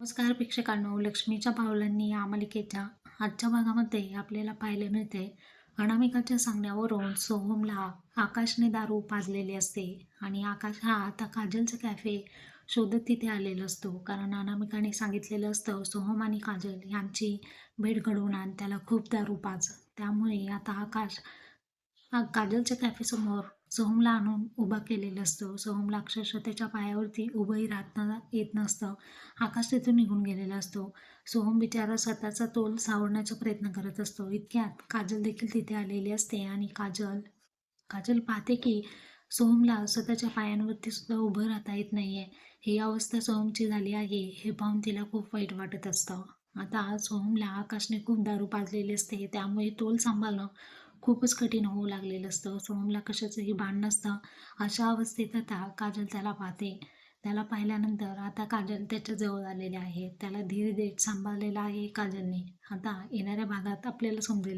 नमस्कार प्रेक्षकांनो लक्ष्मीच्या पावलांनी या मालिकेच्या आजच्या भागामध्ये आपल्याला पाहायला मिळते अनामिकाच्या सांगण्यावरून सोहमला आकाशने दारू पाजलेली असते आणि आकाश हा आता काजलचं कॅफे शोधत तिथे आलेला असतो. कारण अनामिकाने सांगितलेलं असतं सोहम आणि काजल यांची भेट घडवून आण त्याला खूप दारू पाज. त्यामुळे आता आकाश हा काजलच्या कॅफेसमोर सोहमला आणून उभा केलेलं असतं. सोहमला अक्षरशः त्याच्या पायावरती उभंही राहत न येत नसतं. आकाश तिथून निघून गेलेला असतो. सोहम बिचारा स्वतःचा तोल सावरण्याचा प्रयत्न करत असतो. इतक्यात काजल देखील तिथे आलेली असते आणि काजल काजल पाहते की सोहमला स्वतःच्या पायांवरती सुद्धा उभं राहता येत नाही आहे ही अवस्था सोहमची झाली आहे हे पाहून तिला खूप वाईट वाटत असतं. आता सोहमला आकाशने खूप दारू पाजलेली असते त्यामुळे तोल सांभाळणं खूपच कठीण होऊ लागलेलं असतं. सोहमला कशाचंही भान नसतं. अशा अवस्थेत आता काजल त्याला पाहते. त्याला पाहिल्यानंतर आता काजल त्याच्याजवळ आलेले आहे. त्याला धीर देत सांभाळलेलं आहे काजलने. आता येणाऱ्या भागात आपल्याला समजेल.